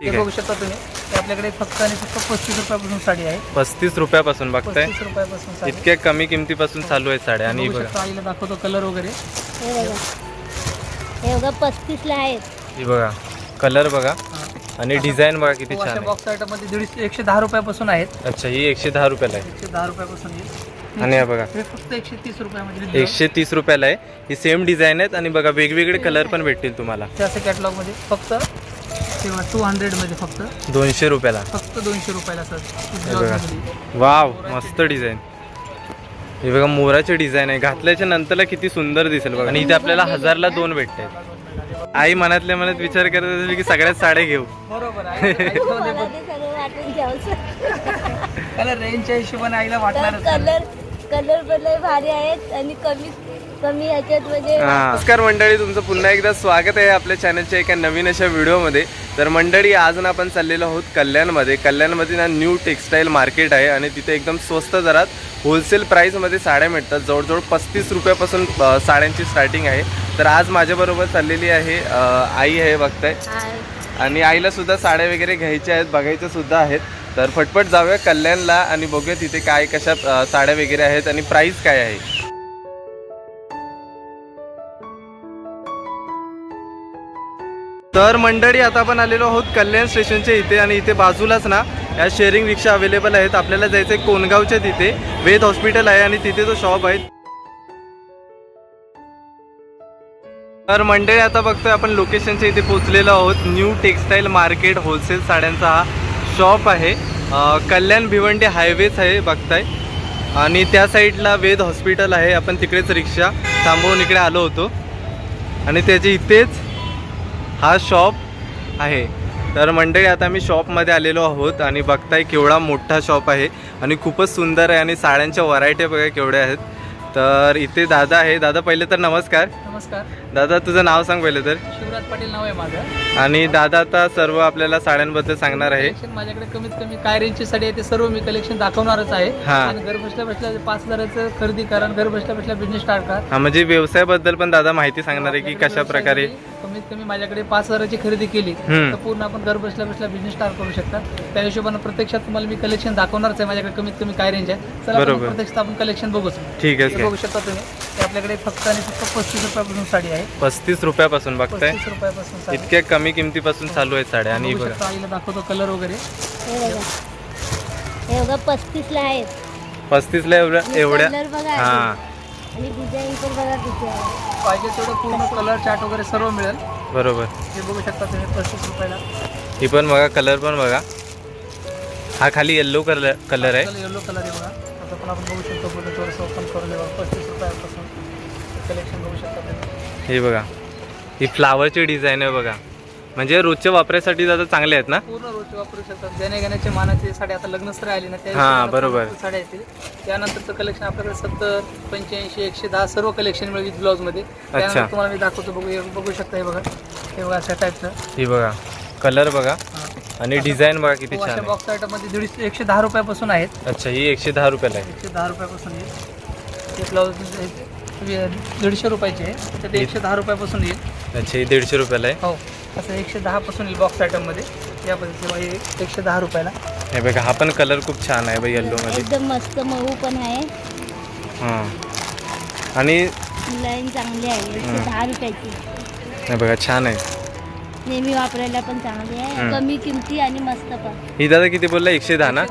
हे आहे. बघू शकता तुम्ही. हे आपल्याकडे फक्त आणि फक्त पस्तीस रुपयापासून साडी आहे. पस्तीस रुपयापासून बघताय? पस्तीस रुपयापासून साडी. इतक्या कमी किमतीपासून चालू आहेत साड्या आणि बघू ही बघा. शकता आईला दाखवतो कलर वगैरे. हे बघा. हे बघा पस्तीसला आहेत. ही बघा कलर बघा आणि डिझाईन बघा किती छान आहे. बॉक्स आयटममध्ये दीडशे एकशे दहा रुपयापासून आहेत. अच्छा ही एकशे दहा रुपयाला आहे. एकशे दहा रुपयापासून येईल. आणि हा बघा. हे फक्त एकशे तीस रुपयामध्ये एकशे तीस रुपयाला आहे. ही सेम डिझाईन आहेत आणि बघा वेगवेगळे कलर पण भेटतील तुम्हाला. त्याचं कॅटलॉगमध्ये फक्त तेव्हा टू हंड्रेडमध्ये फक्त. दोनशे रुपयाला. फक्त दोनशे रुपयाला सर. हे बघा. वाव मस्त डिझाईन हे बघा मोराचे डिझाईन आहे. घातल्याच्या नंतरला किती सुंदर दिसेल बघा. आणि इथे आपल्याला हजारला दोन भेटते आई मनातल्या मनात विचार करत असेल की सगळ्यात साड्या घेऊ. बरोबर आहे मला ते सगळं वाटून घ्यावं कलर रेंजच्या हिशोबाने आईला वाटणारच. कलर कलर पण लय भारी आहेत आणि कमी म्हणजे नमस्कार मंडळी तुमचं पुन्हा एकदा स्वागत आहे आपल्या चॅनलच्या एका नवीन अशा व्हिडिओमध्ये. तर मंडळी आज ना आपण चाललेलो आहोत कल्याणमध्ये. कल्याणमध्ये ना न्यू टेक्स्टाईल मार्केट आहे आणि तिथे एकदम स्वस्त दरात होलसेल प्राईसमध्ये साड्या मिळतात. जवळजवळ पस्तीस रुपयापासून साड्यांची स्टार्टिंग आहे. तर आज माझ्याबरोबर चाललेली आहे आई आहे बघताय. हा, आणि आईला सुद्धा साड्या वगैरे घ्यायच्या आहेत बघायच्या सुद्धा आहेत. तर फटफट जाऊया कल्याणला आणि बघूया तिथे काय कशा साड्या वगैरे आहेत आणि प्राईस काय आहे. तर मंडळी आता आपण आलेलो आहोत कल्याण स्टेशनच्या इथे आणि इथे बाजूलाच ना या शेअरिंग रिक्षा अवेलेबल आहेत. आपल्याला जायचं आहे कोणगावच्या तिथे. वेद हॉस्पिटल आहे आणि तिथे तो शॉप आहे. तर मंडळी आता बघतोय आपण लोकेशनच्या इथे पोहोचलेलो आहोत. न्यू टेक्स्टाईल मार्केट होलसेल साड्यांचा हा शॉप आहे. कल्याण भिवंडी हायवेच आहे बघताय. आणि त्या साईडला वेद हॉस्पिटल आहे. आपण तिकडेच रिक्षा थांबवून इकडे आलो होतो. आणि त्याच्या इथेच हा शॉप आहे. तर मंडळी आता आम्ही शॉपमध्ये आलेलो आहोत आणि बघताय केवढा मोठा शॉप आहे आणि खूपच सुंदर आहे आणि साड्यांच्या व्हरायटी बघा केवढ्या आहेत. तर इथे दादा आहे. दादा पहिले तर नमस्कार. नमस्कार. दादा तुझं नाव सांग पहिले तर. शिवराज पाटील नाव आहे माझं. आणि दादा आता सर्व आपल्याला साड्यांबद्दल सांगणार आहे. कलेक्शन माझ्याकडे कमीत कमी काय रेंजची साडी आहे ते सर्व मी कलेक्शन दाखवणारच आहे. हा. आणि घर बसल्या बसल्या पाच हजाराचं खरेदी करा आणि घर बसल्या बसल्या बिझनेस स्टार्ट करा. हा म्हणजे व्यवसायाबद्दल पण दादा माहिती सांगणार आहे की कशा प्रकारे? कमीत कमी माझ्याकडे पाच हजाराची खरेदी केली हम्म. तर पूर्ण आपण घर बसल्या बसल्या बिझनेस स्टार्ट करू शकता. त्या हिशोबाने प्रत्यक्षात तुम्हाला मी कलेक्शन दाखवणारच आहे माझ्याकडे कमीत कमी काय रेंज आहे. चला आपण बरोबर. प्रत्यक्षात आपण कलेक्शन बघूच ठीक हे आहे. बघू शकता तुम्ही. हे आपल्याकडे फक्त आणि फक्त पस्तीस रुपयापासून साडी आहे. पस्तीस रुपयापासून बघताय. पस्तीस रुपयापासून साडी. इतक्या कमी किमतीपासून चालू आहेत साड्या आणि बघा आईला दाखवतो कलर वगैरे. हे बघा. हे बघा पस्तीसला आहेत. पस्तीसला एवढ्या एवढ्या कलर बघा हा. आणि डिझाईन पण बघा किती आहे. पाहिजे तेवढं पूर्ण कलर चार्ट वगैरे सर्व मिळेल. बरोबर. हे बघू शकता तुम्ही पस्तीस रुपयाला. ही पण बघा कलर पण बघा. हा खाली येल्लो कलर कलर आहे. येलो कलर आहे बघा. आता पण आपण बघू शकतो पूर्ण थोडंसं ओपन करून बघा पस्तीस रुपयापासून. कलेक्शन हे बघा. ही फ्लावरची डिझाईन आहे बघा. म्हणजे रोजच्या वापरासाठी दादा चांगले आहेत ना? पूर्ण रोज वापरू शकतात. देण्या घेण्याचे मानाचे साडी आता लग्नस्त्र आली ना त्या हा, बरोबर. साड्या येतील. त्यानंतरचं कलेक्शन आपल्याकडे सत्तर पंच्याऐंशी एकशे दहा सर्व कलेक्शन मिळेल ब्लाऊजमध्ये. त्यानंतर तुम्हाला मी दाखवतो बघू हे बघू शकता हे बघा. हे बघा अशा टाईपचं ही बघा. कलर बघा. आणि डिझाईन बघा किती छान अशा आहे. बॉक्स आयटममध्ये दीडशे एकशे दहा रुपयापासून आहेत. अच्छा ही एकशे दहा रुपयाला आहे. एकशे दहा रुपयापासून ते ब्लाऊज दीडशे रुपयाचे आहे. तर ते एकशे दहा रुपयापासून येईल. अच्छा ही दीडशे रुपयाला आहे? हो. असं एकशे दहा पासून येईल बॉक्स आयटममध्ये या पद्धतीने हे एकशे दहा रुपयाला. हे बघा हा पण कलर खूप छान आहे बाई येल्लो मध्ये. एकदम मस्त मऊ पण आहे. हां. आणि लाईन चांगली आहे. एकशे दहा रुपयाची. हे बघा छान आहे. नेहमी वापरायला पण चांगली आहे. कमी किमती आणि मस्त पण. ही दादा किती बोलला? एकशे दहा ना?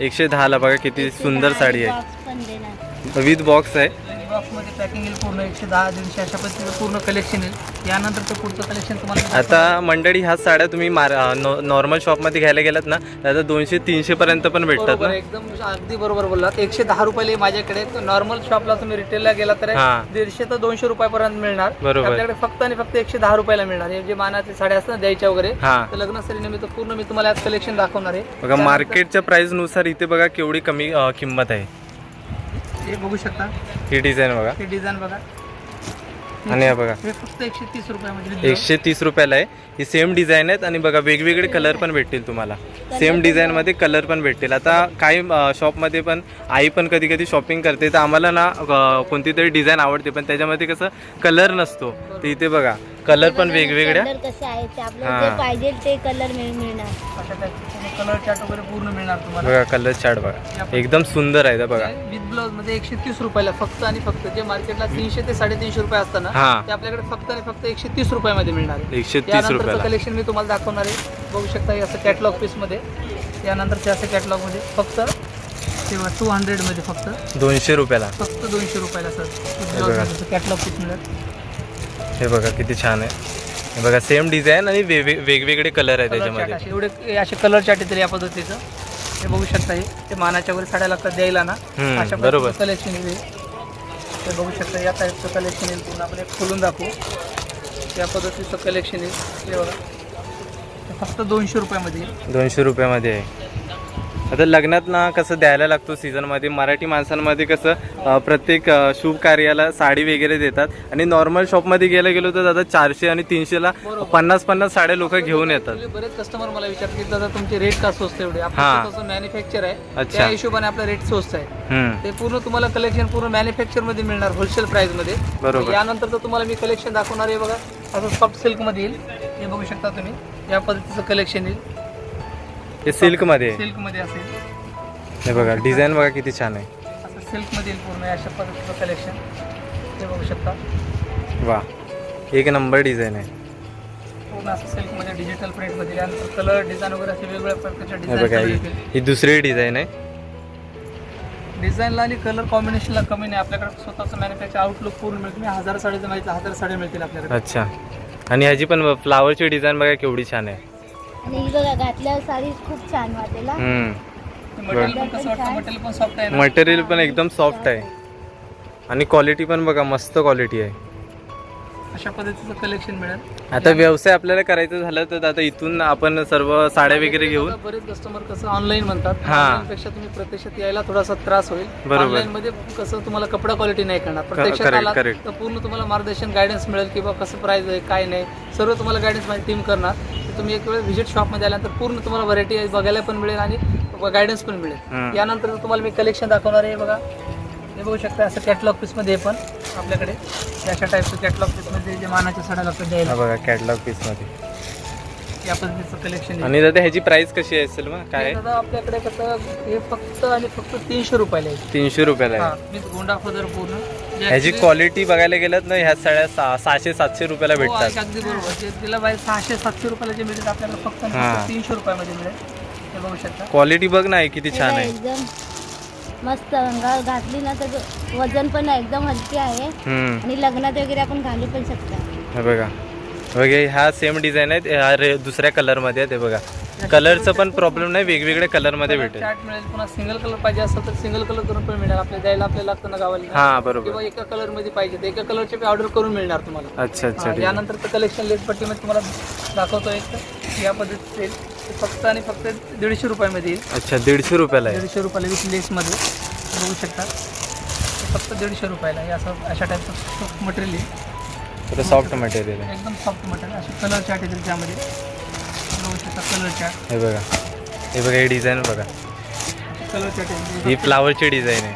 एकशे दहाला बघा किती सुंदर साडी आहे. विथ बॉक्स आहे. बॉक्समध्ये पॅकिंग येईल पूर्ण एकशे दहा दीडशे अशा पद्धतीचं पूर्ण कलेक्शन येईल. यानंतरचं पुढचं कलेक्शन तुम्हाला आता मंडळी ह्या साड्या तुम्ही मार नॉर्मल शॉपमध्ये घ्यायला गेलात ना तर दोनशे तीनशे पर्यंत पण भेटतात ना? एकदम अगदी बरोबर बोललात. एकशे दहा रुपये माझ्याकडे नॉर्मल शॉपला तुम्ही रिटेलला गेला तर हा. दीडशे ते दोनशे रुपयापर्यंत मिळणार. बरोबर. आपल्याकडे फक्त आणि फक्त एकशे दहा रुपयाला मिळणार. हे जे मानाचे साड्या असतात ना द्यायच्या वगैरे हा. तर लग्न पूर्ण मी तुम्हाला आज कलेक्शन दाखवणार आहे. बघा मार्केटच्या प्राइसनुसार इथे बघा केवढी कमी अं, किंमत आहे. हे बघू शकता. ही डिझाईन बघा. हे डिझाईन बघा. आणि हा बघा. हे फक्त एकशे तीस रुपयामध्ये एकशे तीस रुपयाला आहे. ही सेम डिझाईन आहेत आणि बघा वेगवेगळे कलर पण भेटतील तुम्हाला. सेम डिझाईनमध्ये कलर पण भेटतील. आता काही शॉपमध्ये पण आई पण कधी कधी शॉपिंग करते. तर आम्हाला ना कोणती तरी डिझाईन आवडते. पण त्याच्यामध्ये कसं कलर नसतो. तर इथे बघा कलर पण वेगवेगळ्या? कलर कसे आहेत ते आपल्याला हा. जे पाहिजे ते कलर मिळणार. अशा टाईपचे कलर चार्ट वगैरे पूर्ण मिळणार तुम्हाला. बघा कलर चार्ट बघा. एकदम सुंदर आहे इथं बघा. विथ ब्लाउजमध्ये एकशे तीस रुपयाला फक्त आणि फक्त जे मार्केटला तीनशे ते साडेतीनशे रुपये असताना हा. ते आपल्याकडे फक्त आणि फक्त एकशे तीस रुपयामध्ये मिळणार आहे. एकशे तीस रुपयाला. कलेक्शन मी तुम्हाला दाखवणार आहे. बघू शकता हे असं कॅटलॉग पीसमध्ये त्यानंतरचे असं कॅटलॉगमध्ये फक्त तेव्हा टू हंड्रेडमध्ये फक्त दोनशे रुपयाला. फक्त दोनशे रुपयाला बघा. सर कॅटलॉग पीस मिळत हे बघा किती छान आहे. हे बघा सेम डिझाईन आणि वेगवे- वेगवेगळे कलर आहे त्याच्यामध्ये एवढे असे कलर चार्ट येतील या पद्धतीचं. हे बघू शकता हे. ते मानाच्या वगैरे साड्या लागतात द्यायला ना. हम्म, बरोबर. कलेक्शन येईल ते बघू शकता या टाईपचं कलेक्शन येईल पूर्ण आपण एक खोलून दाखवू. त्या पद्धतीचं कलेक्शन येईल हे बघा. हे फक्त दोनशे रुपयामध्ये येईल दोनशे रुपयामध्ये आहे. आता लग्नात ना कसं द्यायला लागतो सीझनमध्ये मराठी माणसांमध्ये कसं प्रत्येक शुभ कार्याला साडी वगैरे देतात. आणि नॉर्मल शॉपमध्ये गेलं गेलो तर दादा चारशे आणि तीनशेला. पन्नास पन्नास साड्या लोक घेऊन येतात. Actually बरेच कस्टमर मला विचारतात की दादा तुमचे रेट का स्वस्त एवढे? हा. मॅन्युफॅक्चर आहे अच्छा. त्या हिशोबाने आपला रेट स्वस्त आहे. ते पूर्ण तुम्हाला कलेक्शन पूर्ण मॅन्युफॅक्चरमध्ये मिळणार होलसेल प्राइसमध्ये. बरोबर. यानंतर तर तुम्हाला मी कलेक्शन दाखवणार आहे बघा. असं सॉफ्ट सिल्कमध्ये येईल. हे बघू शकता तुम्ही. या पद्धतीचं कलेक्शन येईल. हे सिल्कमध्ये. आहे सिल्कमध्ये असेल. हे बघा डिझाईन बघा किती छान आहे. असं सिल्कमध्ये येईल पूर्ण अशा पद्धतीचं कलेक्शन हे बघू शकता. वा एक नंबर डिझाईन आहे. पूर्ण असं सिल्कमध्ये डिजिटल प्रिंटमध्ये. यानंतर कलर डिझाईन वगैरे असे वेगवेगळ्या प्रकारच्या हे बघा डिझाईन ही ही दुसरी डिझाईन आहे. डिझाईनला आणि कलर कॉम्बिनेशनला कमी नाही. आपल्याकडे स्वतःचं मॅन्युफॅक्चर आउटलुक पूर्ण मिळते. तुम्ही हजार साडीचं माहिती हजार साड्या मिळतील आपल्याकडे. अच्छा. आणि ह्याची पण फ्लावरची डिझाईन बघा केवढी छान आहे. आणि ही बघा घातल्यावर साडी खूप छान वाटेल हा. हम्म. मटेरियल पण कसं वाटतं? मटेरियल पण सॉफ्ट आहे ना? मटेरियल पण एकदम सॉफ्ट आहे. आणि क्वालिटी पण बघा मस्त क्वालिटी आहे. अशा पद्धतीचं कलेक्शन मिळेल आता व्यवसाय आपल्याला करायचं झालं तर आता इथून आपण सर्व साड्या वगैरे घेऊन आता बरेच कस्टमर कसं ऑनलाईन म्हणतात हा. Online पेक्षा तुम्ही प्रत्यक्षात यायला थोडासा त्रास होईल बरोबर. ऑनलाईन मध्ये कसं तुम्हाला कपडा क्वालिटी नाही करणार प्रत्यक्षात correct, आला correct. तर पूर्ण तुम्हाला मार्गदर्शन गायडन्स मिळेल किंवा कसं प्राइस आहे काय नाही सर्व तुम्हाला गायडन्स माझी टीम करणार तर तुम्ही एक वेळ व्हिजिट शॉपमध्ये आल्यानंतर पूर्ण तुम्हाला व्हरायटी बघायला पण मिळेल आणि गायडन्स पण मिळेल हम्म. यानंतर तुम्हाला मी कलेक्शन दाखवणार आहे बघा हे बघू शकता असं कॅटलॉग पीसमध्ये आहे पण आपल्याकडे. हे अशा टाईपचं कॅटलॉग पीसमध्ये जे मानाच्या साड्या लागतात हा द्यायला बघा कॅटलॉग पीसमध्ये. या पद्धतीचं कलेक्शन आणि दादा ह्याची प्राइस कशी असेल मग? काय? आहे? दादा आपल्याकडे कसं हे फक्त आणि फक्त तीनशे रुपयाला आहे. तीनशे रुपयाला हा आहे गोंडा फदर पूर्ण. जे ह्याची actually- क्वालिटी बघायला गेलं ना ह्या साड्या सहा- सहाशे सातशे रुपयाला हो, भेटतात. आहे, अगदी बरोबर. जे तिला बाहेर सहाशे सातशे रुपयाला जे मिळेल आपल्याला फक्त आणि हा. फक्त तीनशे रुपयामध्ये मिळेल. हे बघू शकता. क्वालिटी बघ ना हे किती छान आहे. एकदम मस्त अंगावर घातली ना तर वजन पण एकदम हलकी आहे. हम्म. आणि लग्नात वगैरे आपण घालू पण शकता. हे बघा. बघा ह्या सेम डिझाईन रे दुसऱ्या कलरमध्ये आहेत हे बघा. कलरचं पण प्रॉब्लेम नाही वेगवेगळ्या कलरमध्ये भेटेल. चार्ट मिळेल. पुन्हा सिंगल कलर पाहिजे असेल तर सिंगल कलर करून पण मिळेल आपल्याला द्यायला आपल्याला लागतं ना गावाला. हा बरोबर. किंवा एका कलरमध्ये पाहिजे तर एका कलरचे ऑर्डर करून मिळणार तुम्हाला. अच्छा अच्छा हा, ठीक. आहे. यानंतर कलेक्शन लेस पट्टीमध्ये तुम्हाला दाखवतो एक. तर या पद्धतीचे येईल. ते फक्त आणि फक्त दीडशे रुपयामध्ये येईल. अच्छा दीडशे रुपयाला आहे. दीडशे रुपयाला वीस लेसमध्ये बघू शकता. फक्त दीडशे रुपयाला हे असं अशा टाईपचं मटेरियल आहे. तर सॉफ्ट मटेरियल आहे. एकदम सॉफ्ट मटेरियल असे कलर चार्ट येतील त्यामध्ये. हे बघा. हे बघा हे डिझाईन बघा. ही फ्लावरची डिझाइन आहे.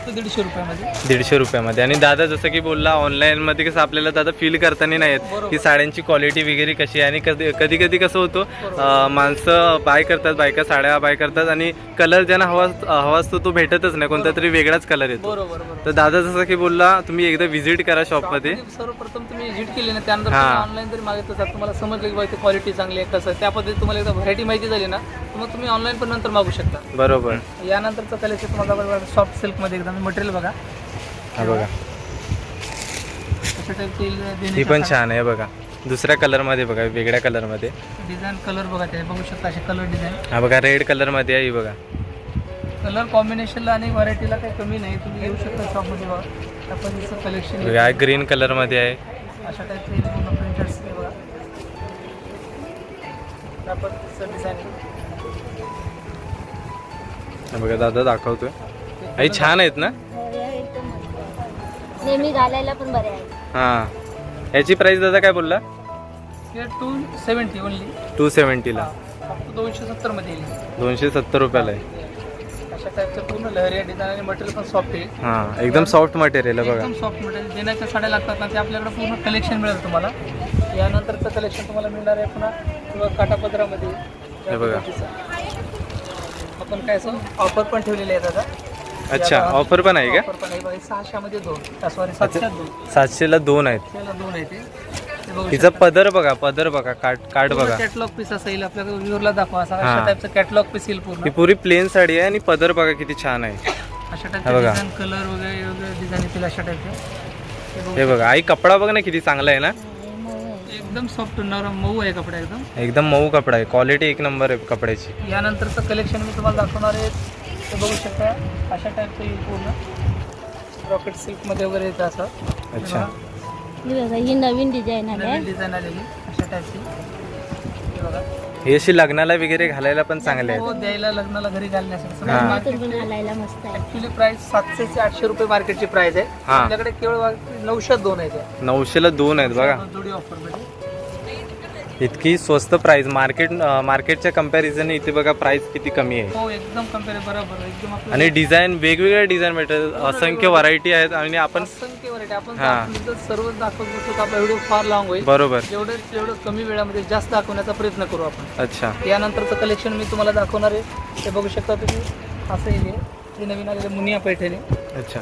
फक्त दीडशे रुपयामध्ये. दीडशे रुपयामध्ये. आणि दादा जसं की बोलला ऑनलाईनमध्ये कसं आपल्याला दादा फील करताना नाही येत. की साड्यांची क्वालिटी वगैरे कशी आहे. आणि कधी कधी कधी कसं होतं माणसं बाय करतात बायका साड्या बाय करतात आणि कलर ज्यांना हवा हवा असतो तो भेटतच नाही. कोणता तरी वेगळाच कलर येतो. तर दादा जसं की बोलला तुम्ही एकदा व्हिजिट करा शॉपमध्ये सर्वप्रथम तुम्ही व्हिजिट केली ना त्यानंतर. ऑनलाईन जरी मागितलं तर तुम्हाला समजलं की बाबा क्वालिटी चांगली आहे कसं. त्या पद्धतीत तुम्हाला एकदा व्हरायटी माहिती झाली ना मग तुम्ही ऑनलाईन पण नंतर मागू शकता. बरोबर. यानंतरचं कलेक्शन तुम्हाला सॉफ्ट सिल्कमध्ये एकदम मटेरियल बघा. हा बघा. ही पण छान आहे बघा. दुसऱ्या कलरमध्ये बघा वेगळ्या कलरमध्ये डिझाईन कलर बघा ते बघू शकता असे कलर डिझाईन हा बघा रेड कलरमध्ये आहे ही बघा. कलर कॉम्बिनेशनला आणि व्हरायटीला काही कमी नाही. तुम्ही येऊ शकता शॉपमध्ये बघा. पद्धतीचं कलेक्शन बघा ग्रीन कलरमध्ये आहे. अशा टाईपचे पूर्ण प्रिंटर्स बघा. पद्धतीचं डिझाईन हा बघा दादा दाखवतोय. आई छान आहेत ना? हो. नेहमी घालायला पण बरे आहेत. हां. याची प्राइस दादा काय बोलला? टू सेवन्टी ओनली टू सेवन्टीला फक्त दोनशे सत्तरमध्ये येईल. दोनशे सत्तर रुपयाला आहे. अशा टाईपचं पूर्ण लहरी डिझाईन आणि मटेरियल पण सॉफ्ट आहे. हां एकदम सॉफ्ट मटेरियल आहे बघा. एकदम सॉफ्ट मटेरियल देण्याच्या साड्या लागतात ना ते आपल्याकडे पूर्ण कलेक्शन मिळेल तुम्हाला. यानंतरचं कलेक्शन तुम्हाला मिळणार आहे पुन्हा किंवा काटापदरामध्ये हे बघा. आपण काय असं ऑफर पण ठेवलेले आहेत आता अच्छा ऑफर पण आहे का? ऑफर पण आहे. बघा सहाश्यामध्ये दोन. सॉरी सातशेत दोन. सातशेला दोन आहेत. सातशेला दोन आहे ते. ते बघू तिचा पदर बघा पदर बघा काट काट बघा. कॅटलॉग पीस असेल आपल्याकडे व्ह्यूअरला दाखवा. असा हा. अशा टाईपचं कॅटलॉग पीस येईल पूर्ण. ही पुरी प्लेन साडी आहे आणि पदर बघा किती छान आहे. अशा हे टाईपचे बघा. डिझाईन कलर वगैरे वगैरे डिझाईन येतील अशा टाईपचे हे बघू हे बघा आई कपडा बघ ना किती चांगला आहे ना. एकदम सॉफ्ट नरम मऊ आहे कपडा एकदम. एकदम मऊ कपडा आहे. क्वालिटी एक नंबर आहे कपड्याची. यानंतरचं कलेक्शन मी तुम्हाला दाखवणार आहे. ते बघू शकता अशा टाईपचं येईल पूर्ण रॉकेट सिल्कमध्ये वगैरे येतं असं. अच्छा. ही बघा ही नवीन डिझाईन आली डिझाईन आलेली अशा टाईपची हे बघा. हे अशी लग्नाला वगैरे घालायला पण चांगले हो आहेत द्यायला लग्नाला घरी घालण्यासाठी. प्राइस सातशे ते आठशे रुपये मार्केटची प्राइस आहे. हा. आपल्याकडे केवळ नऊशे दोन आहे त्या नऊशेला दोन आहेत बघा. जोडी ऑफरमध्ये. इतकी स्वस्त प्राइस मार्केट मार्केटच्या कंपॅरिझन इथे बघा प्राइस किती कमी आहे. हो एकदम कंपेअर बरोबर. एकदम आपलं आणि डिझाईन वेगवेगळ्या डिझाईन भेटतात असंख्य व्हरायटी आहेत आणि आपण असंख्य व्हरायटी आपण हा. सर्वच दाखवत तर आपला व्हिडिओ फार लॉंग होईल. बरोबर. जेवढं जेवढं कमी वेळामध्ये जास्त दाखवण्याचा प्रयत्न करू आपण. अच्छा. यानंतरचं कलेक्शन मी तुम्हाला दाखवणार आहे. ते बघू शकता तुम्ही. असं येईल हे. नवीन आलेले मुनिया पैठणी. अच्छा.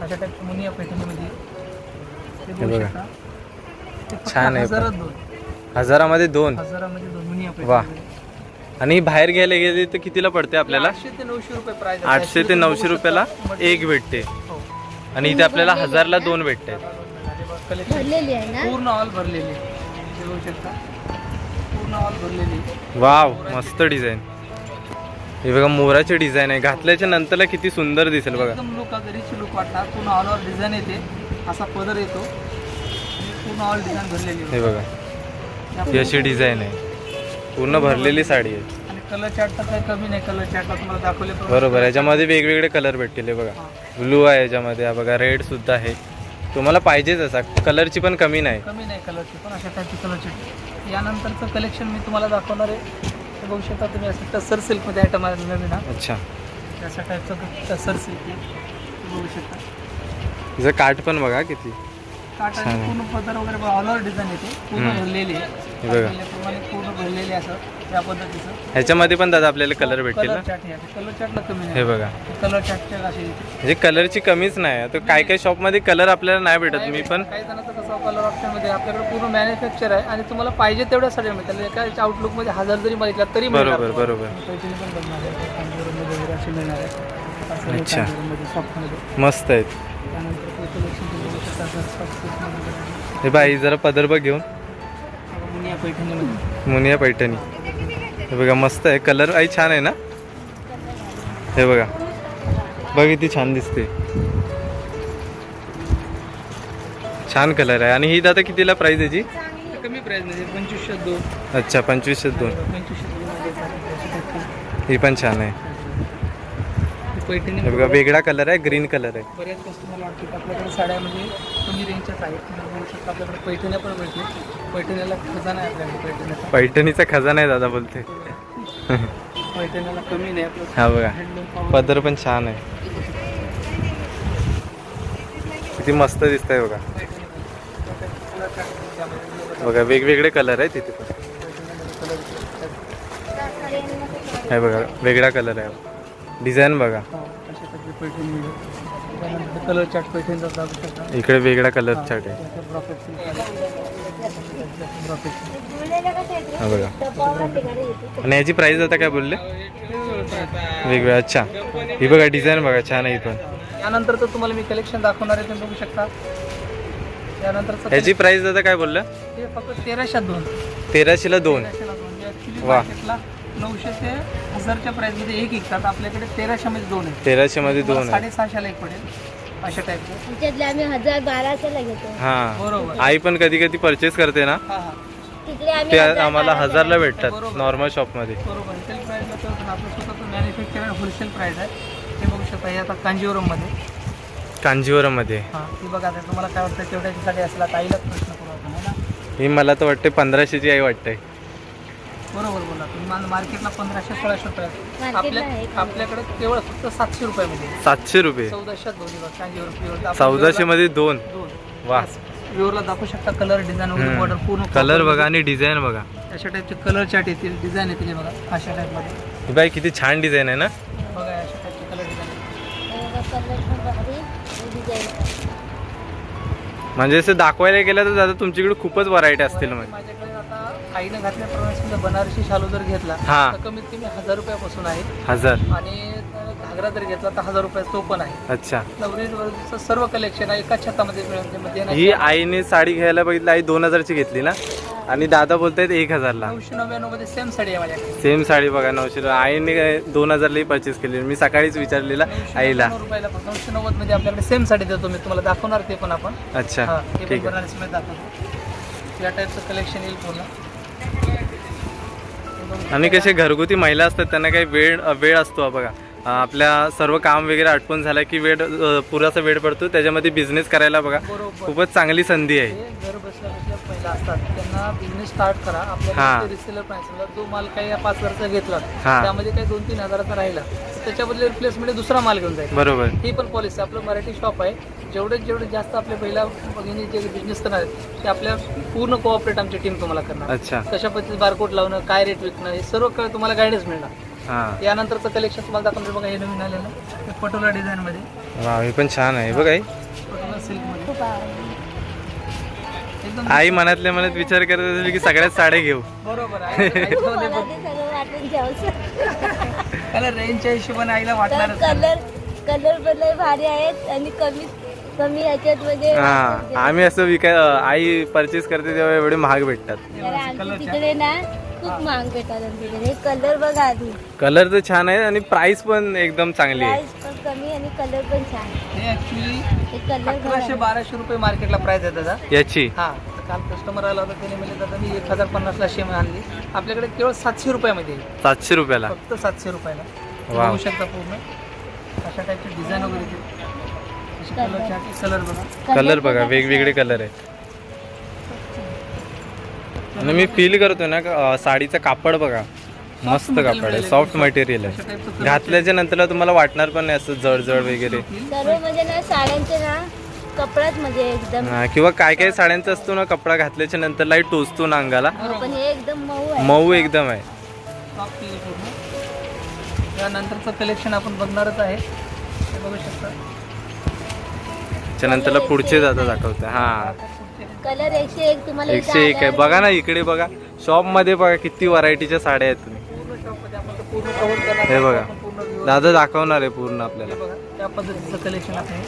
अशा टाईपच्या मुनिया पैठणीमध्ये ते हे बघू बघा. शकता. ते फक्त छान आहे. हजारात दोन. हजारामध्ये दोन. हजारामध्ये दोन. मुनिया वा. आणि बाहेर घ्यायला गेले तर कितीला पडते आपल्याला? आठशे ते नऊशे रुपये प्राइस आठशे ते नऊशे रुपयाला एक भेटते. हो. आणि इथे आपल्याला हजारला दोन भेटते. कलेक्शन भरलेली आहे ना? पूर्ण ऑल भरलेली हे बघू शकता. पूर्ण ऑल भरलेली वाव मस्त डिझाईन. हे बघा मोराचे डिझाईन आहे. घातल्याच्या नंतरला किती सुंदर दिसेल बघा. एकदम लुक रिच लुक वाटणार. पूर्ण ऑल ओव्हर डिझाईन येते. असा पदर येतो. पूर्ण ऑल डिझाईन भरलेली हे बघा. ही अशी डिझाईन आहे. पूर्ण भरलेली साडी आहे. कलर चार्ट काही कमी नाही. कलर चार्टला तुम्हाला दाखवले बरोबर याच्यामध्ये वेगवेगळे कलर भेटतील बघा. ब्लू आहे याच्यामध्ये हा बघा रेड सुद्धा आहे. तुम्हाला पाहिजेच असा. कलरची पण कमी नाही. कमी नाही कलरची पण अशा टाईपची कलरची यानंतरचं कलेक्शन मी तुम्हाला दाखवणार आहे. ते बघू शकता तुम्ही असं टसर सिल्कमध्ये आयटम आहे नवीन हा अच्छा. अशा टाईपचं टसर सिल्क आहे. ते बघू शकता. तिचं काठ पण बघा किती. आहे. पूर्ण पदर वगैरे ऑल ओव्हर डिझाईन येते. पूर्ण. भरलेली आहे. हे बघा. पूर्ण भरलेली आहे असं त्या पद्धतीचं. ह्याच्यामध्ये पण दादा आपल्याला कलर भेटतील कलर ना आहे कलर कमी हे नाही बघा कलर येते. म्हणजे कलरची कमीच नाही. आता काय काय शॉपमध्ये कलर आपल्याला नाही भेटत मी पण काही जणांचं कसं कलर ऑप्शनमध्ये आपल्याकडे पूर्ण मॅन्युफॅक्चर आहे आणि तुम्हाला पाहिजे तेवढ्या साड्या मिळतात एका आउटलुकमध्ये हजार जरी मागितला तरी मिळणार बरोबर बरोबर. पैठणी पण बघणार आहे. कांजीवरममध्ये वगैरे असे मिळणार आहे. असं हे अच्छा. कांजीवरममध्ये मस्त आहेत. त्यानंतर हे बाई जरा पदर बघ घेऊन. मुनिया पैठणी. हे बघा मस्त आहे. कलर आई छान आहे ना? हे बघा. बघ किती छान दिसते. छान कलर आहे. आणि ही दादा कितीला प्राइस याची ते कमी म्हणजे पंचवीसशे दोन. अच्छा पंचवीसशे दोन. ही पण छान आहे. पैठणी बघा वेगळा कलर आहे ग्रीन कलर आहे. बऱ्याच कस्टमर वाटतात आपल्याकडे साड्या म्हणजे कमी रेंजच्याच आहेत. तुम्ही बघू शकता आपल्याकडे पैठण्या पण मिळते पैठण्याला खजाना आहे आपल्याकडे पैठण्याचा. पैठणीचा खजाना आहे दादा बोलते पैठण्याला कमी नाही आपलं हा बघा पदर पण छान आहे. किती मस्त दिसत आहे बघा. बघा वेगवेगळे कलर आहेत तिथे पण. हे बघा वेगळा कलर आहे. डिझाईन बघा. कलर चार्ट पैठणीचा दाखवू शकता इकडे वेगळा कलर चार्ट आहे. त्याचं ब्रॉकेट सिल्क ब्रॉकेट हा बघा. आणि याची प्राइस आता काय बोलले? वेगवेगळं अच्छा. ही बघा डिझाईन बघा छान आहे ही पण. यानंतर तर तुम्हाला मी कलेक्शन दाखवणार आहे तुम्ही बघू शकता. यानंतर याची प्राइस आता काय बोललं? फक्त तेराशे दोन. तेराशेला दोन. वा. नऊशे ते हजारच्या प्राईसमध्ये एक विकतात. आपल्याकडे तेराशेमध्ये दोन आहे तेराशे मध्ये दोन आहे साडेसहाशेला एक पडेल. अशा टाईपचं आम्ही हजार बाराशेला घेतो. हा. बरोबर. आई पण कधी कधी परचेस करते ना. हा हा. तिकडे आम्ही ते आम्हाला हजारला. भेटतात बरोबर. नॉर्मल शॉपमध्ये बरोबर. तर आपलं स्वतःचं मॅन्युफॅक्चर होलसेल प्राईस आहे. हे बघू शकता हे आता कांजीवरममध्ये कांजीवरममध्ये. हां ती बघा आता तुम्हाला काय वाटतं तेवढ्यासाठी असेल आता आईलाच प्रश्न करू आपण है ना? ही मला तर वाटते पंधराशेची आई वाटते बरोबर बोला तुम्ही. मा- मार्केटला पंधराशे सोळाशे रुपये. आपल्या? आपल्याकडे केवळ फक्त सातशे रुपयामध्ये. सातशे रुपये. चौदाशे दोन्ही बघ. कांजीवरम प्युअर चौदाशे मध्ये दोन. दोन. वा. दाखवू शकता कलर डिझाईन वगैरे बॉर्डर पूर्ण कलर बघा आणि डिझाईन बघा. अशा टाईपचे कलर चार्ट येतील डिझाईन येतील बघा. अशा टाईपमध्ये ही बाई किती छान डिझाईन आहे ना? बघा अशा टाईपचे कलर डिझाईन कलर पण भारी डिझाईन म्हणजे असं दाखवायला गेलं तर दादा तुमच्याकडे खूपच व्हरायटी असतील म्हणजे आईनं घातल्याप्रमाणे समजा बनारसी शालू जर घेतला हा. तर कमीत कमी हजार रुपयापासून आहे. हजार. आणि घागरा जर घेतला तर हजार रुपयाचा तो पण आहे. अच्छा. नवरीवरचं सर्व कलेक्शन आहे एकाच छतामध्ये ते मध्ये ही आईने साडी घ्यायला बघितली आई दोन हजारची घेतली ना? आणि दादा बोलतायत एक हजारला. नऊशे नव्याण्णवमध्ये सेम साडी आहे माझ्याकडे. सेम साडी बघा नऊशे रुपये. आईने काय दोन हजारलाही परचेस केली. मी सकाळीच विचारलेला नऊशे आईला. नव्याण्णव रुपयाला पण नऊशे नव्वदमध्ये आपल्याकडे सेम साडी देतो मी तुम्हाला दाखवणार ते पण आपण. अच्छा. हा ते पण ठीक आहे. बनारसीमध्ये दाखवतो. या टाईपचं कलेक्शन येईल पूर्ण. आणि कसे घरगुती महिला असतात त्यांना काही वेळ वेळ असतो बघा. आपल्या सर्व काम वगैरे आटपून झाला की वेळ अं, पुरासा वेळ पडतो त्याच्यामध्ये बिझनेस करायला बघा. खूपच चांगली संधी आहे. असतात त्यांना बिझनेस स्टार्ट करा. रिसेलर जो माल काही पाच वर्षाचा घेतला. त्यामध्ये काही दोन तीन हजाराचा राहिला त्याच्याबदले रिप्लेसमेंट दुसरा माल घेऊन जाईल. बरोबर. ही पण पॉलिसी आपलं मराठी शॉप आहे. जेवढे जेवढे जास्त आपल्या पहिला भगिनी जे बिझनेस करणार आहेत ते आपल्या पूर्ण कोऑपरेट आमची टीम तुम्हाला करणार. अच्छा. कशा पद्धतीने बारकोड लावणं काय रेट विकणं हे सर्व काय तुम्हाला गायडन्स मिळणार. हां. यानंतरचं कलेक्शन तुम्हाला दाखवणार बघा हे नवीन आलेलं. हे पटोला डिझाईन मध्ये. वा हे पण छान आहे. बघा आई. पटोला सिल्कमध्ये. खूप आवडली एकदम आई मनातल्या मनात विचार करत असेल की सगळ्याच साड्या घेऊ. बरोबर आहे मला ते सगळं वाटून घ्यावंसं त्याला रेंजच्या हिशोबाने आईला तर वाटणारच कलर कलर पण लय भारी आहेत आणि कमी कमी म्हणजे हा आम्ही असं विकाय आई परचेस करते तेव्हा एवढे महाग भेटतात. आमच्या तिकडे ना खूप महाग भेटतात आमच्या कलर बघा आधी. कलर तर छान आहे आणि प्राइस पण एकदम चांगली आहे. प्राइस पण कमी आणि कलर पण छान. हे ऍक्च्युली हे कलर अकराशे बाराशे रुपये मार्केटला प्राइस आहे दादा याची. हा तर काल कस्टमर आला होता त्याने म्हणजे दादा मी एक हजार पन्नासला शेम आणली. आपल्याकडे केवळ सातशे रुपयामध्ये आहे. सातशे रुपयाला. फक्त सातशे रुपयाला. शकता पूर्ण. अशा टाईपचे डिझाईन वगैरे ते. कलर कलर बघा. कलर बघा वेगवेगळे कलर आहे आणि मी फील करतो ना साडीचं कापड बघा. मस्त कापड आहे. सॉफ्ट मटेरियल आहे. घातल्याच्या नंतर तुम्हाला वाटणार पण नाही असं जड जड वगैरे सर्व म्हणजे ना साड्यांचे ना कपडाच म्हणजे एकदम हा, किंवा काय काय साड्यांचं असतो ना कपडा घातल्याच्या नंतर लाइट टोचतो ना अंगाला. पण हे एकदम मऊ आहे. मऊ एकदम आहे. यानंतरचं कलेक्शन आपण बघणारच आहे. बघू शकता. त्याच्यानंतरला पुढचे जाता दाखवते हा. कलर एकशे एक तुम्हाला इथं एकशे एक आहे. बघा ना इकडे बघा. शॉपमध्ये बघा किती व्हरायटीच्या साड्या आहेत तुम्ही. शॉपमध्ये हे बघा. दादा दाखवणार आहे पूर्ण आपल्याला. हे त्या पद्धतीचं कलेक्शन आहे.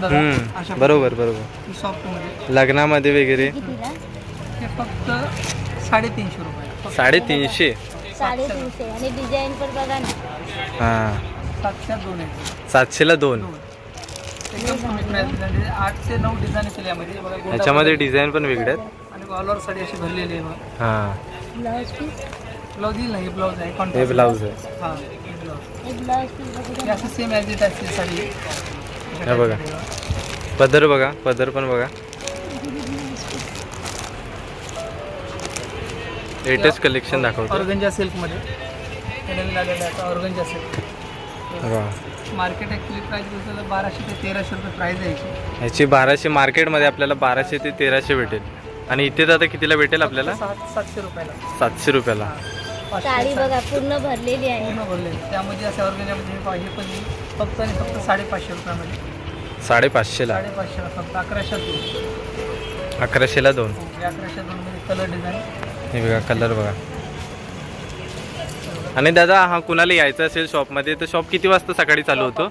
दादा बरोबर बरोबर. लग्नामध्ये वगैरे. कितीला हे फक्त साडेतीनशे रुपये. साडेतीनशे? साडेतीनशे. आणि डिझाईन पण बघा ना. हा. सातशे दोन सातशेला दोन. एकदम कमी प्राइस म्हणजे आठ ते नऊ डिझाईन केली यामध्ये बघा गोंडा ह्याच्यामध्ये डिझाईन पण वेगळे आहेत आणि साडी अशी भरलेली आहे बघा. हा. ब्लाऊज ब्लाऊज येईल ना हे ब्लाऊज आहे हे कॉन्ट्रास्ट ब्लाऊज आहे. हा हे ब्लाऊज हे हे. असं सेम ॲज इट साडी. हे बघा. पदर बघा पदर पण बघा. लेटेस्ट कलेक्शन दाखवतो ऑर्गंजा सिल्कमध्ये. Organza silk. Market actually price बसलेलं बाराशे ते तेराशे रुपये प्राईस आहे याची. ह्याची बाराशे मार्केटमध्ये आपल्याला बाराशे ते तेराशे भेटेल. आणि इथे आता कितीला भेटेल आपल्याला? सात सातशे रुपयाला. सातशे रुपयाला. पाचशे, साडी सात- बघा पूर्ण भरलेली आहे. पूर्ण त्यामध्ये असे ऑर्गंजामध्ये हे पहा, हे पण. फक्त आणि फक्त साडेपाचशे रुपयामध्ये. साडेपाचशेला. साडेपाचशेला फक्त अकराशे दोन. अकराशेला दोन. अकराशे दोन मध्ये कलर डिझाईन हे बघा कलर बघा. आणि दादा हा कुणाला यायचं असेल शॉपमध्ये तर शॉप किती वाजता सकाळी चालू होतो?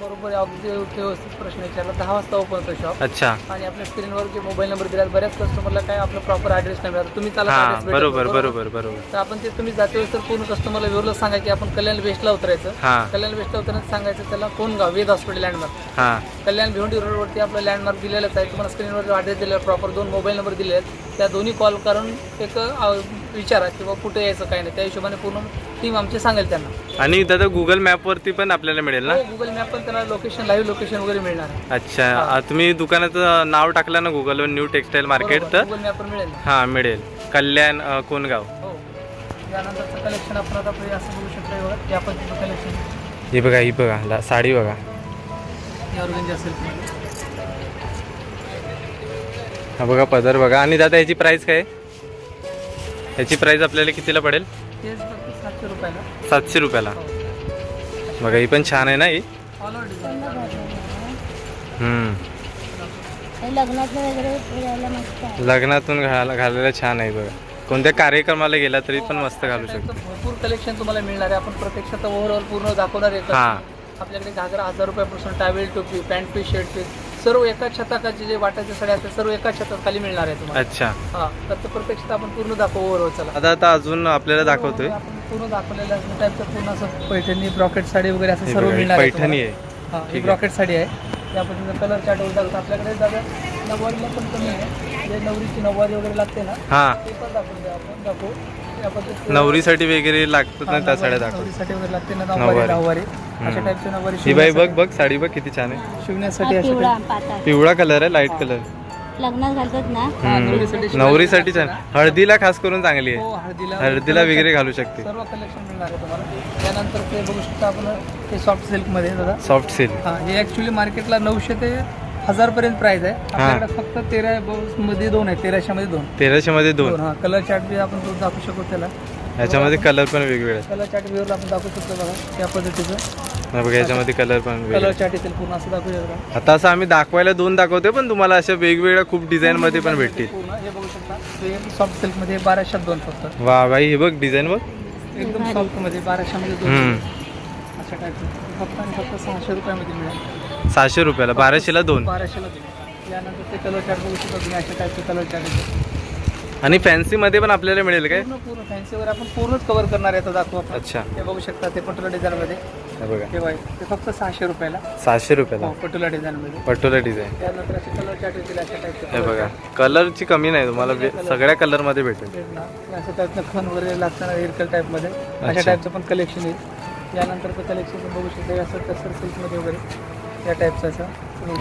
बरोबर अगदी व्यवस्थित प्रश्न विचारला दहा वाजता ओपन होतं शॉप अच्छा. आणि आपल्या स्क्रीनवर जे मोबाईल नंबर दिला बऱ्याच कस्टमरला काय आपलं प्रॉपर ॲड्रेस नाही मिळाला तुम्ही त्याला हा address भेटेल, बरोबर बरोबर? बरोबर तर आपण ते तुम्ही जाते वेळेस तर पूर्ण कस्टमरला व्यवस्थित सांगा की आपण कल्याण वेस्टला उतरायचं. हा. कल्याण वेस्टला उतरण्याचं सांगायचं त्याला कोण गाव? वेद हॉस्पिटल लँडमार्क हा. कल्याण भिवंडी रोडवरती आपलं लँडमार्क दिलेलंच आहे. तुम्हाला स्क्रीनवर ॲड्रेस दिलेला प्रॉपर दोन मोबाईल नंबर दिले आहेत त्या दोन्ही कॉल करून एक विचारा किंवा कुठे यायचं काय नाही. त्या हिशोबाने पूर्ण टीम आमची सांगेल त्यांना. आणि दादा गुगल मॅपवरती पण आपल्याला मिळेल ना? गुगल मॅप पण त्यांना लोकेशन लाईव्ह लोकेशन वगैरे मिळणार आहे. अच्छा आ, तुम्ही दुकानाचं नाव टाकलं ना गुगलवर न्यू टेक्सटाईल मार्केट तर? गुगल मॅपवर मिळेल. ना हां मिळेल. कल्याण अ, कोणगाव हो. यानंतरचं कलेक्शन आपण आता पुढे असं बघू शकतो हे बघा या पद्धतीचं कलेक्शन ही बघा ही बघा ला- साडी बघा. हे असेल हा बघा पदर बघा. आणि दादा याची प्राइस काय आहे? याची प्राइस आपल्याला कितीला पडेल? सातशे रुपयाला. सातशे रुपयाला. बघा ही पण छान आहे ना ही. हे लग्नातून घाला घालायला छान आहे बघा. कोणत्या कार्यक्रमाला गेला तरी पण मस्त घालू शकतो. भरपूर कलेक्शन तुम्हाला मिळणार आहे. आपण प्रत्यक्षात ओव्हरऑल पूर्ण दाखवणार आहे. हा. आपल्याकडे घागरा हजार रुपयापासून टावेल टोपी पॅन्ट पीस शर्ट पीस सर्व एकाच छताखाचे जे वाटाचे साड्या असतात सर्व एकाच छतात खाली मिळणार आहे तुम्हाला. अच्छा. हा तर ते प्रत्यक्षात आपण पूर्ण दाखवू ओव्हरऑल चला. आता आता अजून आपल्याला दाखवतोय. आपण पूर्ण दाखवलेलं असं टाईपचं पूर्ण असं पैठणी ब्रॉकेट साडी वगैरे असं हे सर्व बघा, ही मिळणार आहे पैठणी तुम्हाला. आहे. हा ही ठीक आहे. ब्रॉकेट साडी आहे. त्या पद्धतीनं कलर चार्ट वगैरे दाखवतो. आपल्याकडे दादा नऊवारीला पण कमी आहे. जे नवरीची नऊवारी वगैरे लागते ना हा. ते पण दाखवून द्या आपण दाखवू. नवरीसाठी वगैरे लागतात ना हा, त्या साड्या दाखव नवरीसाठी वगैरे लागते ना नऊवारी. नऊवारी नऊवारी अशा टाईपची नऊवारी ही बाई बघ बघ साडी बघ किती छान आहे. शिवण्यासाठी हा अशा पिवळा टाईप- पाता. पिवळा कलर आहे लाइट कलर लग्नात घालतात ना? हा, नवरीसाठी छान. हळदीला खास करून चांगली हो आहे हळदीला हळदीला वगैरे घालू शकते. सर्व कलेक्शन मिळणार आहे तुम्हाला. त्यानंतर ते बघू शकता आपण ते सॉफ्ट सिल्कमध्ये दादा. सॉफ्ट सिल्क हा हे ऍक्च्युली मार्केटला नऊशे ते हजार पर्यंत प्राइस आहे आपल्याकडे फक्त तेरा मध्ये दोन आहे तेराशे मध्ये दोन. तेराशे मध्ये दोन. हा. कलर चार्ट बी आपण तो दाखवू शकतो त्याला. याच्यामध्ये कलर पण वेगवेगळे कलर चार्ट बी आपण दाखवू शकतो बघा त्या पद्धतीचं. बघा याच्यामध्ये कलर पण कलर चार्ट येतील पूर्ण असं दाखवू शकतो आता असं आम्ही दाखवायला दोन दाखवतोय पण तुम्हाला अशा वेगवेगळ्या खूप डिझाईन मध्ये पण भेटतील. पूर्ण हे बघू शकता. सॉफ्ट सिल्कमध्ये बाराशेत दोन फक्त. वा बाई हे बघ डिझाईन बघ. एकदम सॉफ्टमध्ये बाराशे मध्ये. दोन अशा टाईप फक्त आणि फक्त सहाशे रुपयामध्ये मिळेल. सहाशे रुपयाला बाराशेला दोन. बाराशेला दोन. यानंतर ते कलर चार्ट बघू शकता तुम्ही अशा टाईपचे कलर चार्ट आणि फॅन्सी मध्ये पण आपल्याला मिळेल काय? पूर्ण पूर्ण फॅन्सी वगैरे आपण पूर्णच कव्हर करणार आहे आता दाखवू आपण. अच्छा. ते बघू शकता ते पटोला डिझाईन मध्ये. हे बघा. बघा ते फक्त सहाशे रुपयाला. सहाशे रुपयाला. हो पटोला डिझाईन मध्ये. पटोला डिझाईन त्यानंतर असे कलर चार्ट येतील अशा हे टाईपचे बघा कलरची कमी नाही तुम्हाला वे- सगळ्या कलरमध्ये भेटेल. अशा टाईपनं खण वगैरे लागतं एअरकल टाईपमध्ये अशा अच्छा. टाईपचं पण कलेक्शन येईल. यानंतरचं कलेक्शन पण बघू शकता असं कसर सिल्कमध्ये वगैरे. या टाईपचं असं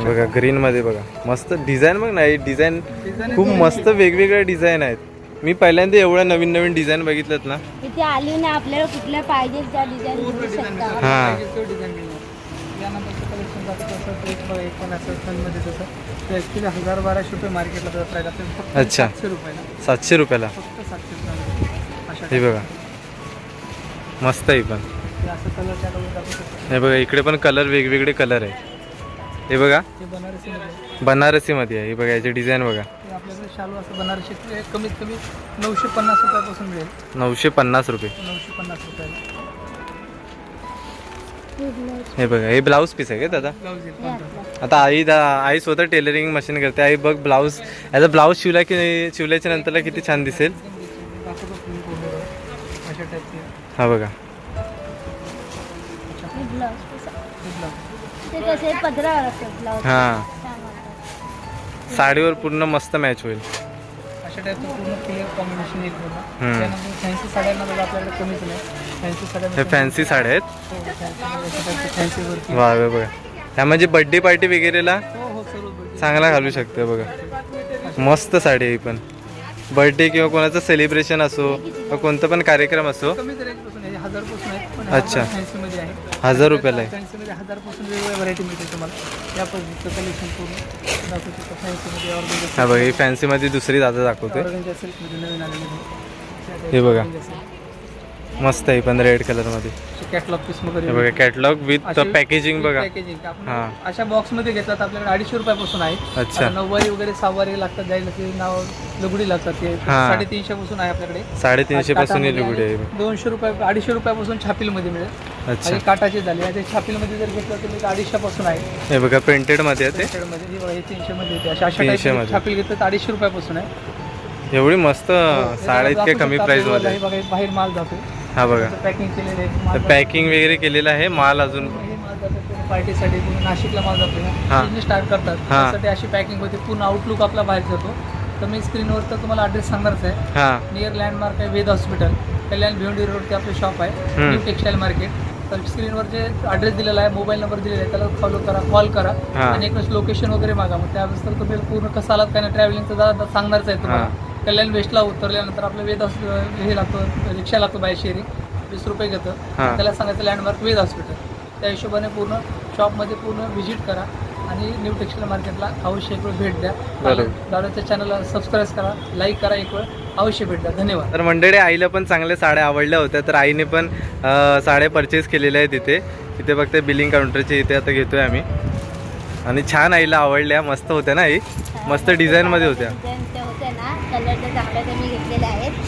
बघू ग्रीन मध्ये बघा. मस्त डिझाईन बघ ना डिझाईन Design खूप मस्त वेगवेगळ्या डिझाईन आहेत. मी पहिल्यांदा एवढ्या नवीन नवीन डिझाईन बघितल्यात ना. इथे आली ना आपल्याला कुठल्या पाहिजे त्या डिझाईन पूर्ण घेऊ डिझाईन शकता. हा. डिझाईन मिळणार यानंतरचं कलेक्शन दाखवतो असं ड्रेस बघा एक पण असं खणमध्ये तसं. ते ॲक्च्युली हजार बाराशे रुपये मार्केटला फक्त अच्छा. सातशे रुपयाला. सातशे रुपयाला. फक्त सातशे रुपयाला. अशा हे बघा. मस्त आहे पण. हे असं कलर हे बघा इकडे पण कलर वेगवेगळे कलर आहे हे बघा. हे बनारसीमध्ये. आहे. बनारसी मध्ये आहे. हे बघा याची डिझाईन बघा. आपल्याकडे शालू असं बनारसी हे कमीत कमी नऊशे पन्नास रुपयापासून मिळेल. नऊशे पन्नास रुपये. नऊशे पन्नास रुपयाला. हे बघा हे ब्लाऊज पीस आहे का दादा? ब्लाऊज येईल contrast. आता आई दा आई स्वतः टेलरिंग मशीन करते. आई बघ ब्लाऊज. याचा ब्लाऊज शिवला की शिवल्याच्या नंतरला किती छान दिसेल. दाखवतो तुम्ही पूर्ण. अशा टाईपचे हा बघा. कसे पदरावर असतात ब्लाऊज हा. छान वाटतात. साडीवर पूर्ण मस्त मॅच होईल. अशा टाईपचं पूर्ण क्लिअर कॉम्बिनेशन येईल पूर्ण हम्म. त्यानंतर फॅन्सी साड्यांना बघा आपल्याकडे कमीच नाही. फॅन्सी साड्या हे फॅन्सी साड्या आहेत. हो फॅन्सी वरती वा वा बघा. ह्या म्हणजे बड्डे पार्टी वगैरेला हो हो सर्व भेटेल. चांगला घालू शकते बघा. मस्त साडी आहे ही पण. बर्थडे किंवा कोणाचं सेलिब्रेशन असो किंवा कोणता पण कार्यक्रम असो. कमीच रेंजपासून आहे हजारपासून आहे पण अच्छा. फॅन्सीमध्ये आहे. हजार रुपयाला आहे. फॅन्सीमध्ये हजारपासून वेगवेगळ्या व्हरायटी मिळते तुम्हाला. या पद्धतीचं कलेक्शन पूर्ण दाखवू शकतो फॅन्सीमध्ये हा बघा ही फॅन्सीमध्ये दुसरी दादा दाखवते ऑर्गन्झा सिल्कमध्ये नवीन आलेले हे बघा. मस्त आहे पण रेड कलरमध्ये कॅटलॉग पीस वगैरे हे बघा कॅटलॉग विथ पॅकेजिंग बघा. पॅकेजिंग आपण हा. अशा बॉक्समध्ये घेतलात आपल्याकडे अडीचशे रुपयापासून आहे. अच्छा. आता नऊवारी वगैरे सहावारी लागतात जायला ते नाव लुगडी लागतात ते हा. साडेतीनशे पासून आहे आपल्याकडे. साडेतीनशे पासून ही लुगडी आहे. दोनशे रुपये अडीचशे रुपयापासून छापील मध्ये मिळेल. अच्छा. काटाचे झाले आणि छापीलमध्ये जर घेतलं तर ते अडीचशे पासून आहे. हे बघा प्रिंटेडमध्ये आहे Printed मध्ये हे बघा, हे तीनशे मध्ये येते. अशा अशा 300 टाईपमध्ये. छापील घेतलं तर अडीचशे रुपयापासून आहे. ते एवढी मस्त हो, साड्या इतक्या कमी प्राइसमध्ये. बघा, बाहेर माल जातो हा बघा. पॅकिंग केलेले. पॅकिंग वगैरे केलेलं आहे माल अजून. पार्टीसाठी पूर्ण नाशिकला माल जातो हा. बिझनेस स्टार्ट करतात. हा. त्यासाठी अशी पॅकिंग होते. पूर्ण आउटलुक आपला बाहेर जातो. तर मी स्क्रीनवर तर तुम्हाला ॲड्रेस सांगणारच आहे. हा. नियर लँडमार्क आहे वेद हॉस्पिटल कल्याण भिवंडी रोडचे आपले शॉप आहे. हम्म. न्यू टेक्सटाईल मार्केट तर स्क्रीनवर जे ॲड्रेस दिलेला आहे मोबाईल नंबर दिलेला आहे त्याला फॉलो करा कॉल करा हा. आणि एक लोकेशन वगैरे मागा. मग त्यावेळेस तर तुम्ही पूर्ण कसं आलात काय नाही ट्रॅव्हलिंगचं सांगणारच आहे तुम्हाला. कल्याण वेस्टला उतरल्यानंतर आपलं वेद हॉस्पिटल हे लागतो रिक्षा लागतो बाय शेअरिंग वीस रुपये घेतं. हा. त्याला सांगायचं लँडमार्क वेद हॉस्पिटल त्या हिशोबाने पूर्ण शॉपमध्ये पूर्ण व्हिजिट करा आणि न्यू टेक्स्टाईल मार्केटला अवश्य एक वेळ भेट द्या. बरोबर. दादाच्या चॅनलला सबस्क्राईब करा लाईक करा एक वेळ. अवश्य भेट द्या धन्यवाद. तर मंडळी आईला पण चांगल्या साड्या आवडल्या होत्या तर आईने पण साड्या परचेस केलेल्या आहेत इथे. इथे फक्त बिलिंग काउंटरचे इथे आता घेतोय आम्ही. आणि छान आईला आवडल्या मस्त होत्या ना आई? मस्त डिझाईनमध्ये होत्या.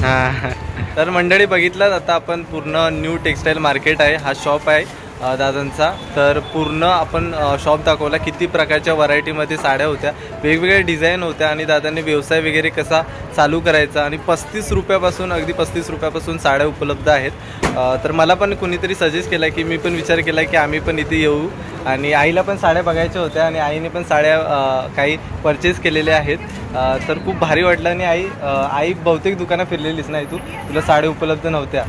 हां. तर मंडळी बघितलं आता आपण पूर्ण न्यू टेक्स्टाईल मार्केट आहे. हा शॉप आहे. दादांचा. तर पूर्ण आपण शॉप दाखवला किती प्रकारच्या व्हरायटीमध्ये साड्या होत्या. वेगवेगळ्या डिझाईन होत्या आणि दादांनी व्यवसाय वगैरे कसा चालू करायचा आणि पस्तीस रुपयापासून अगदी पस्तीस रुपयापासून साड्या उपलब्ध आहेत. तर मला पण कुणीतरी सजेस्ट केला की मी पण विचार केला की आम्ही पण इथे येऊ. आणि आईला पण साड्या बघायच्या होत्या आणि आईने पण साड्या काही परचेस केलेल्या आहेत. तर खूप भारी वाटलं आणि आई आई बहुतेक दुकानं फिरलेलीच नाही तू तुला साड्या उपलब्ध नव्हत्या.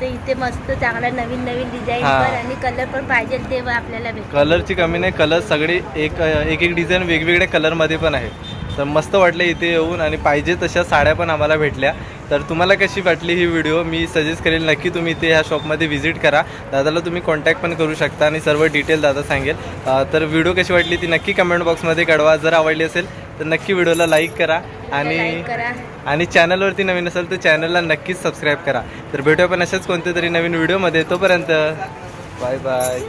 ते इथे मस्त चांगल्या नवीन नवीन डिझाईन आणि कलर पण पाहिजे तेव्हा आपल्याला कलरची कमी नाही कलर सगळे एक एक एक डिझाईन वेगवेगळ्या कलरमध्ये पण आहे तर मस्त वाटलं इथे येऊन आणि पाहिजे तशा साड्या पण आम्हाला भेटल्या. तर तुम्हाला कशी वाटली ही व्हिडिओ मी सजेस्ट करेल नक्की तुम्ही इथे ह्या शॉपमध्ये व्हिजिट करा. दादाला तुम्ही कॉन्टॅक्ट पण करू शकता आणि सर्व डिटेल दादा सांगेल. तर व्हिडिओ कशी वाटली ती नक्की कमेंट बॉक्समध्ये कळवा. जर आवडली असेल तर नक्की व्हिडिओला लाईक करा आणि आणि चॅनलवरती नवीन असेल तर चॅनलला नक्कीच सबस्क्राईब करा. तर भेटूया पण अशाच कोणत्या तरी नवीन व्हिडिओमध्ये तोपर्यंत बाय बाय